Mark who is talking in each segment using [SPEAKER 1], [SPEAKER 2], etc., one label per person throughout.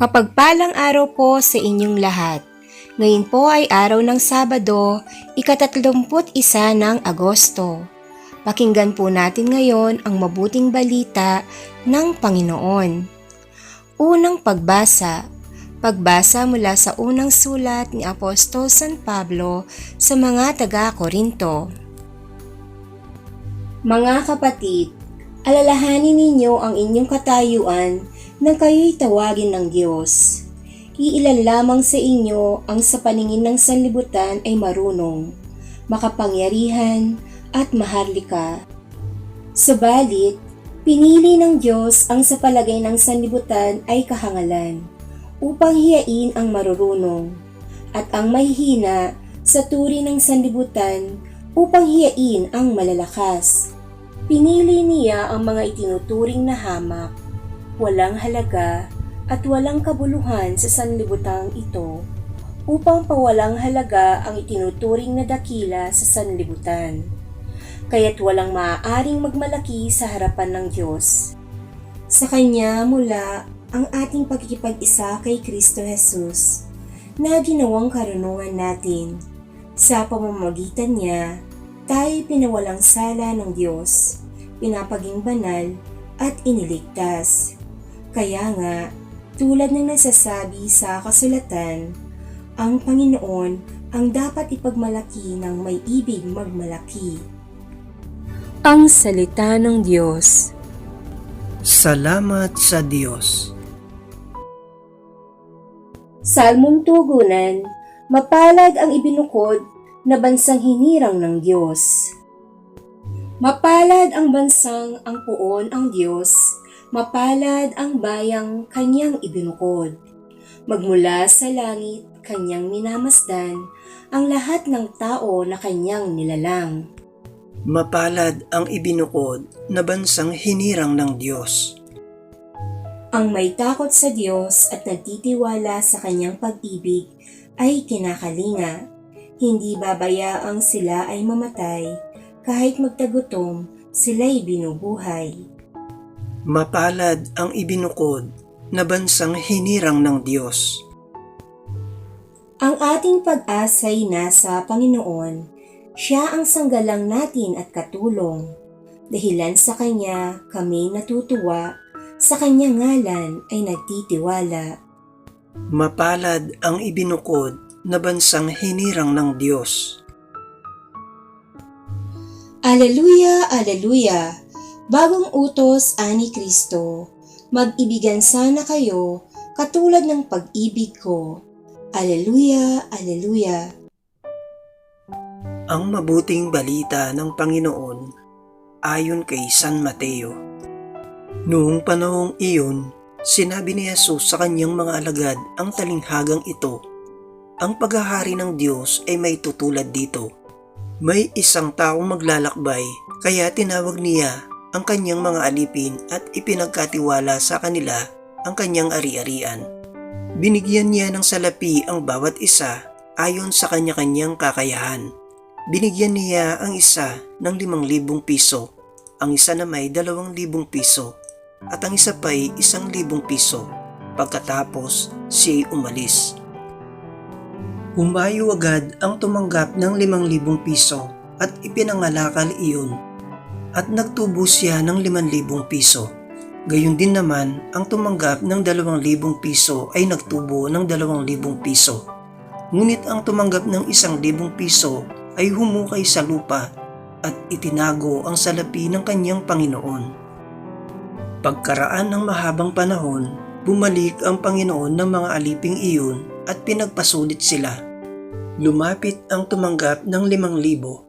[SPEAKER 1] Mapagpalang araw po sa inyong lahat. Ngayon po ay araw ng Sabado, ikatatlumput isa ng Agosto. Pakinggan po natin ngayon ang mabuting balita ng Panginoon. Unang pagbasa. Pagbasa mula sa unang sulat ni Apostol San Pablo sa mga taga-Korinto. Mga kapatid, alalahanin ninyo ang inyong katayuan nang kayo'y tawagin ng Diyos. Iilan lamang sa inyo ang sa paningin ng sanlibutan ay marunong, makapangyarihan at maharlika. Subalit, pinili ng Diyos ang sa palagay ng sanlibutan ay kahangalan, upang hiyain ang marurunong, at ang mahihina sa turi ng sanlibutan upang hiyain ang malalakas. Pinili niya ang mga itinuturing na hamak, walang halaga at walang kabuluhan sa sanlibutang ito upang pawalang halaga ang itinuturing na dakila sa sanlibutan. Kaya't walang maaaring magmalaki sa harapan ng Diyos. Sa Kanya mula ang ating pagkikipag-isa kay Kristo Jesus na ginawang karunungan natin. Sa pamamagitan niya, tayo pinawalang sala ng Diyos, pinapaging banal at iniligtas. Kaya nga, tulad ng nasasabi sa kasulatan, ang Panginoon ang dapat ipagmalaki ng may ibig magmalaki. Ang Salita ng Diyos
[SPEAKER 2] Salamat sa Diyos.
[SPEAKER 1] Salmong Tugunan, Mapalad ang ibinukod na bansang hinirang ng Diyos. Mapalad ang bansang ang puon ang Diyos, mapalad ang bayang kanyang ibinukod. Magmula sa langit, kanyang minamasdan ang lahat ng tao na kanyang nilalang.
[SPEAKER 2] Mapalad ang ibinukod na bansang hinirang ng Diyos.
[SPEAKER 1] Ang may takot sa Diyos at nagtitiwala sa kanyang pag-ibig ay kinakalinga. Hindi babayaang sila ay mamatay kahit magtagutom sila'y binubuhay.
[SPEAKER 2] Mapalad ang ibinukod na bansang hinirang ng Diyos.
[SPEAKER 1] Ang ating pag-asa'y nasa Panginoon. Siya ang sanggalang natin at katulong. Dahilan sa Kanya kami natutuwa, sa Kanya ngalan ay nagtitiwala.
[SPEAKER 2] Mapalad ang ibinukod na bansang hinirang ng Diyos.
[SPEAKER 1] Aleluya, aleluya! Bagong utos ani Kristo, mag-ibigan sana kayo katulad ng pag-ibig ko. Aleluya, aleluya!
[SPEAKER 2] Ang mabuting balita ng Panginoon ayon kay San Mateo. Noong panahong iyon, sinabi ni Jesus sa kanyang mga alagad ang talinghagang ito. Ang paghahari ng Diyos ay may tutulad dito. May isang taong maglalakbay, kaya tinawag niya ang kanyang mga alipin at ipinagkatiwala sa kanila ang kanyang ari-arian. Binigyan niya ng salapi ang bawat isa ayon sa kanya-kanyang kakayahan. Binigyan niya ang isa ng limang libong piso, ang isa na may dalawang libong piso, at ang isa pa'y isang libong piso. Pagkatapos, siya'y umalis. Humayo agad ang tumanggap ng limang libong piso at ipinangalakal iyon at nagtubo siya ng limang libong piso. Gayon din naman ang tumanggap ng dalawang libong piso ay nagtubo ng dalawang libong piso. Ngunit ang tumanggap ng isang libong piso ay humukay sa lupa at itinago ang salapi ng kanyang Panginoon. Pagkaraan ng mahabang panahon, bumalik ang Panginoon ng mga aliping iyon at pinagpasulit sila. Lumapit ang tumanggap ng limang libo.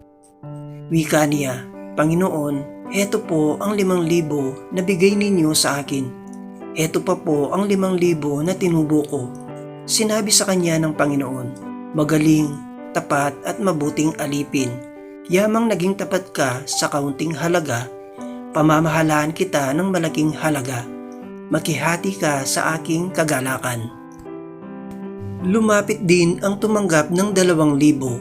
[SPEAKER 2] Wika niya, Panginoon, heto po ang limang libo na bigay ninyo sa akin. Heto pa po ang limang libo na tinubo ko. Sinabi sa kanya ng Panginoon, magaling, tapat at mabuting alipin. Yamang naging tapat ka sa kaunting halaga, pamamahalaan kita ng malaking halaga. Makihati ka sa aking kagalakan. Lumapit din ang tumanggap ng dalawang libo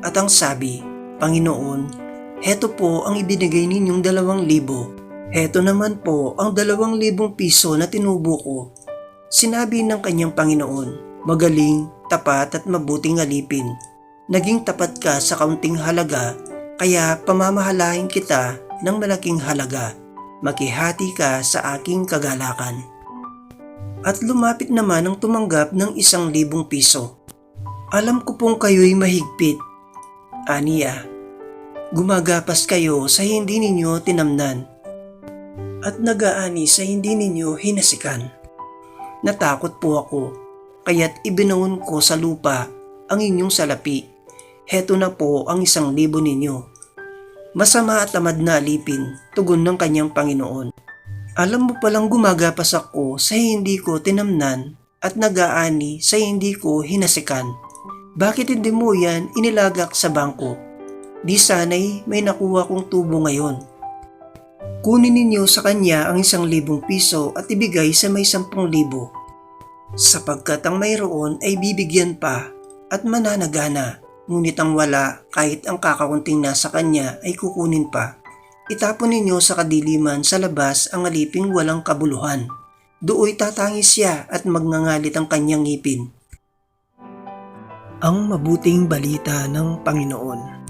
[SPEAKER 2] at ang sabi, Panginoon, heto po ang ibinigay ninyong dalawang libo. Heto naman po ang dalawang libong piso na tinubo ko. Sinabi ng kanyang Panginoon, magaling, tapat at mabuting alipin. Naging tapat ka sa kaunting halaga, kaya pamamahalahin kita ng malaking halaga. Makihati ka sa aking kagalakan. At lumapit naman ang tumanggap ng isang libong piso. Alam ko pong kayo'y mahigpit. Aniya, gumagapas kayo sa hindi ninyo tinamnan at nagaani sa hindi ninyo hinasikan. Natakot po ako, kaya't ibinoon ko sa lupa ang inyong salapi. Heto na po ang isang libo ninyo. Masama at tamad na alipin, tugon ng kanyang Panginoon. Alam mo palang gumagapas ako sa hindi ko tinamnan at nagaani sa hindi ko hinasikan. Bakit hindi mo yan inilagak sa bangko? Di sana'y may nakuha kong tubo ngayon. Kunin ninyo sa kanya ang isang libong piso at ibigay sa may sampung libo. Sapagkat ang mayroon ay bibigyan pa at mananagana, ngunit ang wala kahit ang kakaunting nasa kanya ay kukunin pa. Itapon ninyo sa kadiliman sa labas ang aliping walang kabuluhan. Dooy tatangis siya at magngangalit ang kanyang ngipin. Ang mabuting balita ng Panginoon.